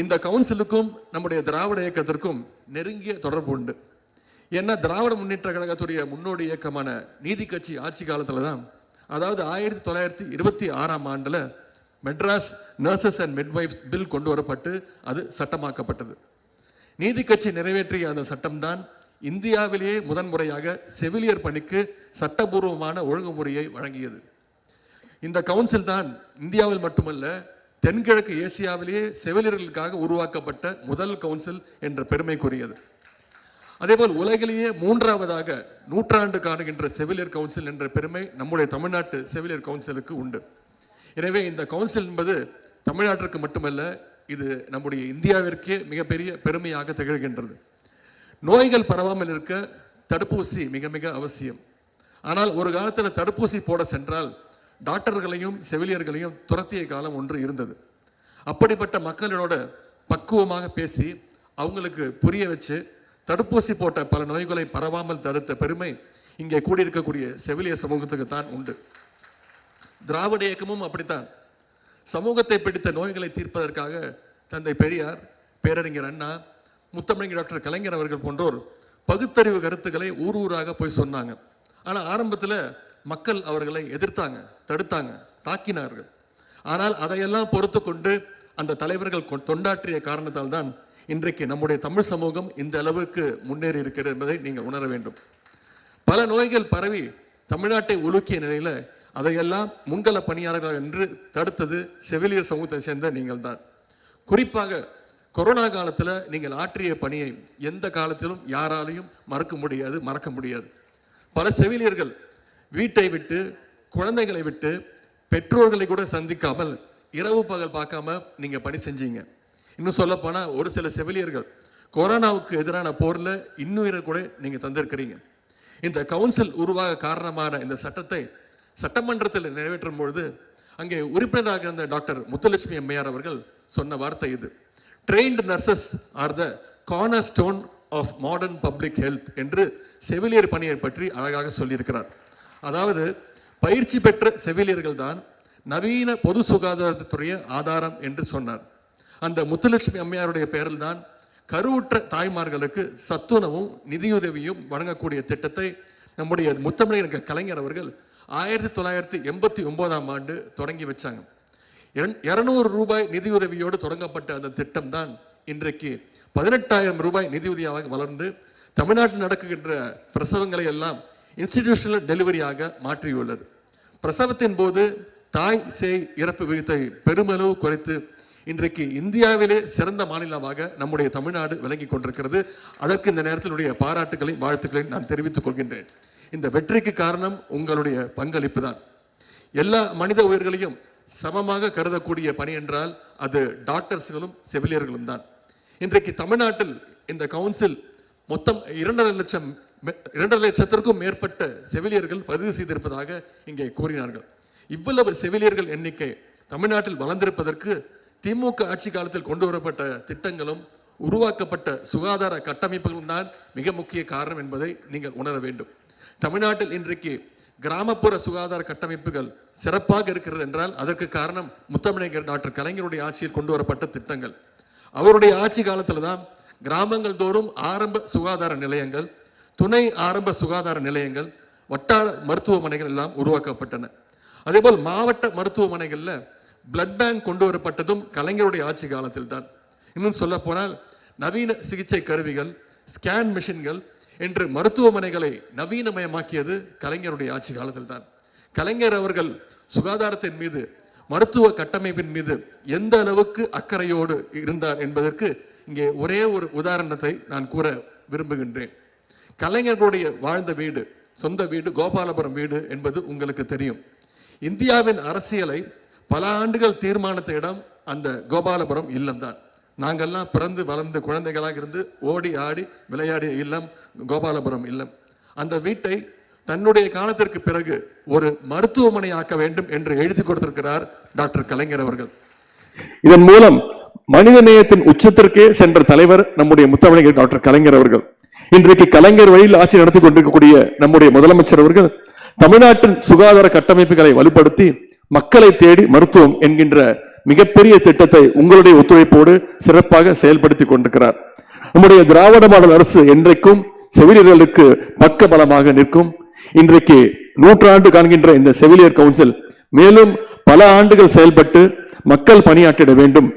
இந்த கவுன்சிலுக்கும் நம்முடைய திராவிட இயக்கத்திற்கும் நெருங்கிய தொடர்பு உண்டு. ஏன்னா திராவிட முன்னேற்ற கழகத்துடைய முன்னோடி இயக்கமான நீதி கட்சி ஆட்சி காலத்தில் தான் அதாவது ஆயிரத்தி தொள்ளாயிரத்தி இருபத்தி ஆறாம் ஆண்டில் Madras nurses and midwives bill கொண்டு வரப்பட்டு அது சட்டமாக்கப்பட்டது. நீதி கட்சி நிறைவேற்றிய அந்த சட்டம்தான் இந்தியாவிலேயே முதன்முறையாக செவிலியர் பணிக்கு சட்டபூர்வமான ஒழுங்குமுறையை வழங்கியது. இந்த கவுன்சில் தான் இந்தியாவில் மட்டுமல்ல தென்கிழக்கு ஏசியாவிலேயே செவிலியர்களுக்காக உருவாக்கப்பட்ட முதல் கவுன்சில் என்ற பெருமைக்குரியது. அதேபோல் உலகிலேயே மூன்றாவதாக நூற்றாண்டு காணுகின்ற செவிலியர் கவுன்சில் என்ற பெருமை நம்முடைய தமிழ்நாட்டு செவிலியர் கவுன்சிலுக்கு உண்டு. எனவே இந்த கவுன்சில் என்பது தமிழ்நாட்டிற்கு மட்டுமல்ல இது நம்முடைய இந்தியாவிற்கே மிகப்பெரிய பெருமையாக திகழ்கின்றது. நோய்கள் பரவாமல் இருக்க தடுப்பூசி மிக மிக அவசியம். ஆனால் ஒரு காலத்தில் தடுப்பூசி போட சென்றால் டாக்டர்களையும் செவிலியர்களையும் துரத்திய காலம் ஒன்று இருந்தது. அப்படிப்பட்ட மக்களோட பக்குவமாக பேசி அவங்களுக்கு புரிய வச்சு தடுப்பூசி போட்ட பல நோய்களை பரவாமல் தடுத்த பெருமை இங்கே கூடியிருக்கக்கூடிய செவிலியர் சமூகத்துக்கு தான் உண்டு. திராவிட இயக்கமும் அப்படித்தான். சமூகத்தை பிடித்த நோய்களை தீர்ப்பதற்காக தந்தை பெரியார் பேரறிஞர் அண்ணா முத்தமிழர் டாக்டர் கலைஞர் அவர்கள் போன்றோர் பகுத்தறிவு கருத்துக்களை ஊர் ஊராக போய் சொன்னாங்க. ஆனால் ஆரம்பத்தில் மக்கள் அவர்களை எதிர்த்தாங்க தடுத்தாங்க தாக்கினார்கள். ஆனால் அதையெல்லாம் பொறுத்து கொண்டு அந்த தலைவர்கள் தொண்டாற்றிய காரணத்தால் தான் இன்றைக்கு நம்முடைய தமிழ் சமூகம் இந்த அளவுக்கு முன்னேறி இருக்கிறது என்பதை நீங்கள் உணர வேண்டும். பல நோய்கள் பரவி தமிழ்நாட்டை உலுக்கிய நிலையில அதையெல்லாம் முங்கல பணியாளர்கள் என்று தடுத்தது செவிலியர் சமூகத்தை சேர்ந்த நீங்கள் தான் குறிப்பாக கொரோனா காலத்தில் நீங்கள் ஆற்றிய பணியை எந்த காலத்திலும் யாராலையும் மறக்க முடியாது மறக்க முடியாது. பல செவிலியர்கள் வீட்டை விட்டு குழந்தைகளை விட்டு பெற்றோர்களை கூட சந்திக்காமல் இரவு பகல் பார்க்காம நீங்கள் பணி செஞ்சீங்க. இன்னும் சொல்லப்போனால் ஒரு சில செவிலியர்கள் கொரோனாவுக்கு எதிரான போரில் இன்னுயிரை கூட நீங்கள் தந்திருக்கிறீங்க. இந்த கவுன்சில் உருவாக காரணமான இந்த சட்டத்தை சட்டமன்றத்தில் நிறைவேற்றும் பொழுது அங்கே உறுப்பினராக இருந்த டாக்டர் முத்துலட்சுமி அம்மையார் அவர்கள் சொன்ன வார்த்தை இது. Trained nurses are the cornerstone of modern public health என்று செவிலியர் பணியை பற்றி அழகாக சொல்லியிருக்கிறார். அதாவது பயிற்சி பெற்ற செவிலியர்கள் தான் நவீன பொது சுகாதாரத்துறைய ஆதாரம் என்று சொன்னார். அந்த முத்துலட்சுமி அம்மையாருடைய பெயரில் தான் கருவுற்ற தாய்மார்களுக்கு சத்துணவும் நிதியுதவியும் வழங்கக்கூடிய திட்டத்தை நம்முடைய முத்தமிழர் கலைஞர் அவர்கள் ஆயிரத்தி தொள்ளாயிரத்தி எண்பத்தி ஒன்பதாம் ஆண்டு தொடங்கி வச்சாங்க. இரநூறு ரூபாய் நிதியுதவியோடு தொடங்கப்பட்ட அந்த திட்டம் தான் இன்றைக்கு பதினெட்டாயிரம் ரூபாய் நிதியுதவியாக வளர்ந்து தமிழ்நாட்டில் நடக்குகின்ற பிரசவங்களை எல்லாம் இன்ஸ்டிடியூஷனல் டெலிவரியாக மாற்றியுள்ளது. பிரசவத்தின் போது தாய் சேய் இறப்பு விகிதத்தை பெருமளவு குறைத்து இன்றைக்கு இந்தியாவிலே சிறந்த மாநிலமாக நம்முடைய தமிழ்நாடு விளங்கி கொண்டிருக்கிறது. அதற்கு இந்த நேரத்தினுடைய பாராட்டுகளை வாழ்த்துக்களை நான் தெரிவித்துக் கொள்கின்றேன். இந்த வெற்றிக்கு காரணம் உங்களுடைய பங்களிப்பு தான். எல்லா மனித உயிர்களையும் சமமாக கருதக்கூடிய பணி என்றால் அது டாக்டர்ஸ்களும் செவிலியர்களும் தான். இன்றைக்கு தமிழ்நாட்டில் இந்த கவுன்சில் மொத்தம் இரண்டரை லட்சம் இரண்டரை லட்சத்திற்கும் மேற்பட்ட செவிலியர்கள் பதிவு செய்திருப்பதாக இங்கே கூறினார்கள். இவ்வளவு செவிலியர்கள் எண்ணிக்கை தமிழ்நாட்டில் வளர்ந்திருப்பதற்கு திமுக ஆட்சி காலத்தில் கொண்டு வரப்பட்ட திட்டங்களும் உருவாக்கப்பட்ட சுகாதார கட்டமைப்புகளும் தான் மிக முக்கிய காரணம் என்பதை நீங்கள் உணர வேண்டும். தமிழ்நாட்டில் இன்றைக்கு கிராமப்புற சுகாதார கட்டமைப்புகள் சிறப்பாக இருக்கிறது என்றால் அதற்கு காரணம் முத்தமிழர் டாக்டர் கலைஞருடைய ஆட்சியில் கொண்டு வரப்பட்ட திட்டங்கள். அவருடைய ஆட்சி காலத்தில் தான் கிராமங்கள் தோறும் ஆரம்ப சுகாதார நிலையங்கள் துணை ஆரம்ப சுகாதார நிலையங்கள் வட்டார மருத்துவமனைகள் எல்லாம் உருவாக்கப்பட்டன. அதேபோல் மாவட்ட மருத்துவமனைகளில் பிளட் பேங்க் கொண்டு வரப்பட்டதும் கலைஞருடைய ஆட்சி காலத்தில் தான் இன்னும் சொல்ல போனால் நவீன சிகிச்சை கருவிகள் ஸ்கேன் மிஷின்கள் என்று மருத்துவமனைகளை நவீனமயமாக்கியது கலைஞருடைய ஆட்சி காலத்தில் தான் கலைஞர் அவர்கள் சுகாதாரத்தின் மீது மருத்துவ கட்டமைப்பின் மீது எந்த அளவுக்கு அக்கறையோடு இருந்தார் என்பதற்கு இங்கே ஒரே ஒரு உதாரணத்தை நான் கூற விரும்புகின்றேன். கலைஞர்களுடைய வாழ்ந்த வீடு சொந்த வீடு கோபாலபுரம் வீடு என்பது உங்களுக்கு தெரியும். இந்தியாவின் அரசியலை பல ஆண்டுகள் தீர்மானித்த இடம் அந்த கோபாலபுரம் இல்லம்தான் நாங்கெல்லாம் பிறந்து வளர்ந்த குழந்தைகளாக இருந்து ஓடி ஆடி விளையாடிய இல்லம் கோபாலபுரம் இல்லம். அந்த வீட்டை தன்னுடைய காலத்திற்கு பிறகு ஒரு மருத்துவமனை ஆக்க வேண்டும் என்று எழுதி கொடுத்திருக்கிறார் டாக்டர் கலைஞர் அவர்கள். இதன் மூலம் மனித நேயத்தின் உச்சத்திற்கே சென்ற தலைவர் நம்முடைய முத்தமிழர் டாக்டர் கலைஞர் அவர்கள். இன்றைக்கு கலைஞர் வழியில் ஆட்சி நடத்தி கொண்டிருக்கக்கூடிய நம்முடைய முதலமைச்சர் அவர்கள் தமிழ்நாட்டின் சுகாதார கட்டமைப்புகளை வலுப்படுத்தி மக்களை தேடி மருத்துவம் என்கின்ற மிகப்பெரிய திட்டத்தை உங்களுடைய ஒத்துழைப்போடு சிறப்பாக செயல்படுத்தி கொண்டிருக்கிறார். நம்முடைய திராவிட மாடல் அரசு என்றைக்கும் செவிலியர்களுக்கு பக்க பலமாக நிற்கும். இன்றைக்கு நூற்றாண்டு காண்கின்ற இந்த செவிலியர் கவுன்சில் மேலும் பல ஆண்டுகள் செயல்பட்டு மக்கள் பணியாற்றிட வேண்டும்.